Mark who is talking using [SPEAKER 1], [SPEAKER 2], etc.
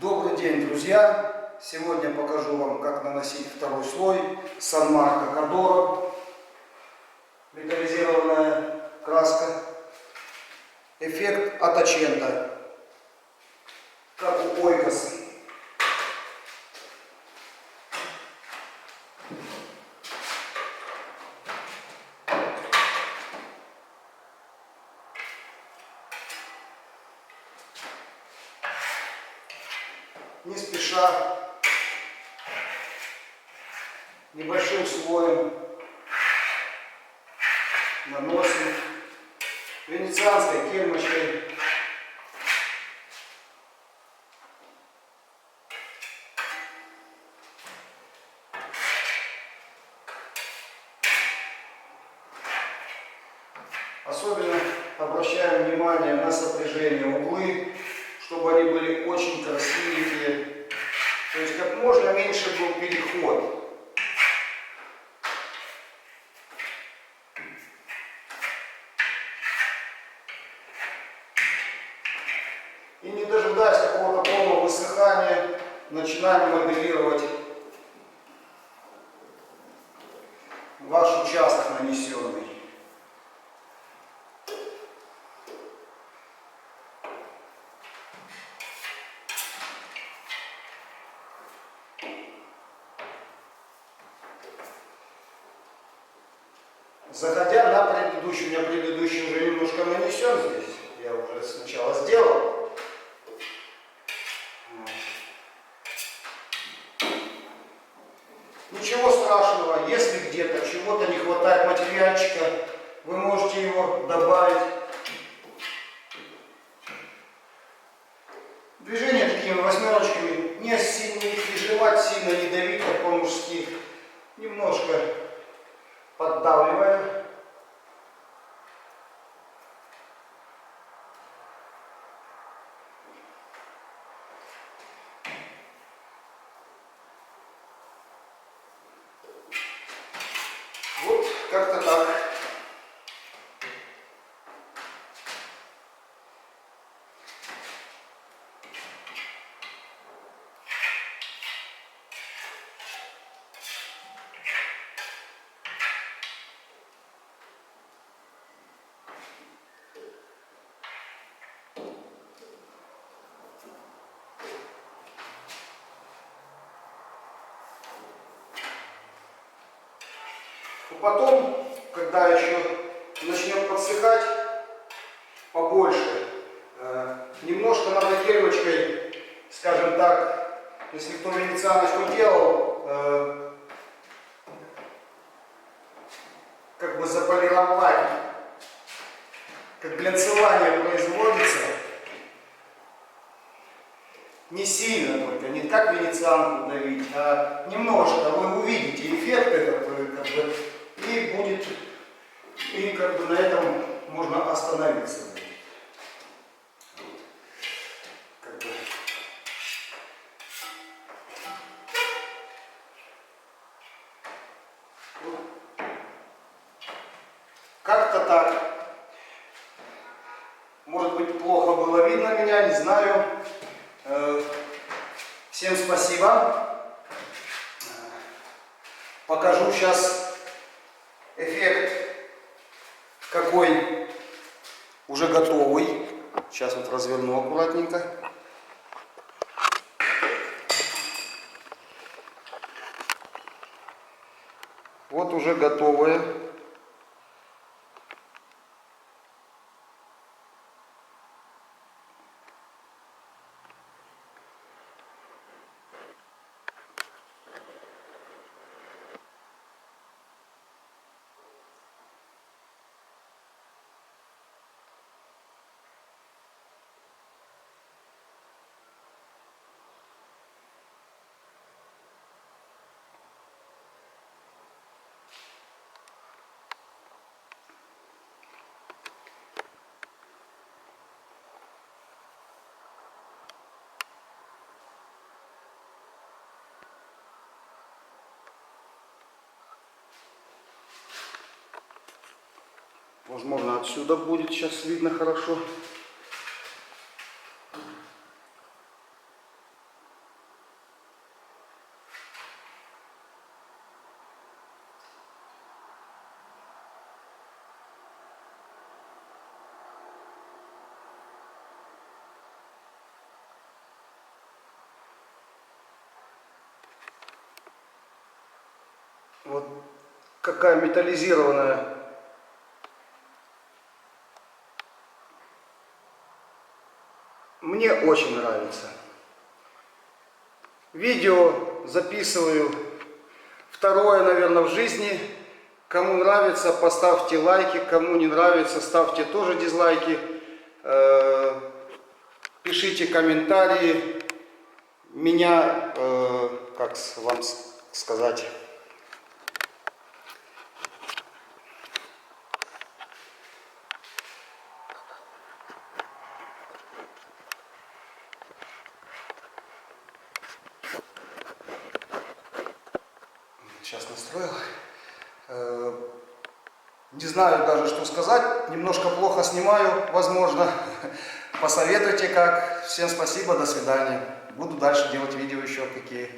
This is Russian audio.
[SPEAKER 1] Добрый день, друзья! Сегодня покажу вам, как наносить второй слой Санмарка Кадора. Металлизированная краска. Эффект Атачента. Как у Ойкос. Не спеша. Небольшим слоем наносим венецианской кельмочкой. Особенно обращаем внимание на сопряжение углы, чтобы они были очень красивенькие. То есть как можно меньше был переход. И не дожидаясь какого-то полного высыхания, начинаем моделировать ваш участок нанесенный. Заходя на предыдущий, у меня предыдущий уже немножко нанесен здесь. Я уже сначала сделал. Ничего страшного, если где-то чего-то не хватает материальчика, вы можете его добавить. Движение такими восьмерочками, не сильно не сильно не давить, как по-мужски. Немножко поддавливая. Вот как-то так. И потом, когда еще начнет подсыхать побольше, э, немножко надо кельмочкой, скажем так, если кто венецианочку делал, э, как бы заполировать, как глянцевание производится, не сильно только, не как венецианку давить, а немножко, вы увидите эффект этот, как бы, и будет, и как бы на этом можно остановиться. Как-то так. Может быть, плохо было видно меня, не знаю. Э, Всем спасибо. Покажу сейчас эффект какой уже готовый. Сейчас вот разверну аккуратненько. Вот уже готовые. Возможно, отсюда будет сейчас видно хорошо. Вот какая металлизированная Мне очень нравится. Видео записываю второе, наверное, в жизни. Кому нравится, поставьте лайки. Кому не нравится, ставьте тоже дизлайки. Э, Пишите комментарии. Меня, э, как вам сказать, сейчас настроил. Э, Не знаю даже, что сказать. Немножко плохо снимаю, возможно. Посоветуйте как. Всем спасибо, до свидания. Буду дальше делать видео еще какие.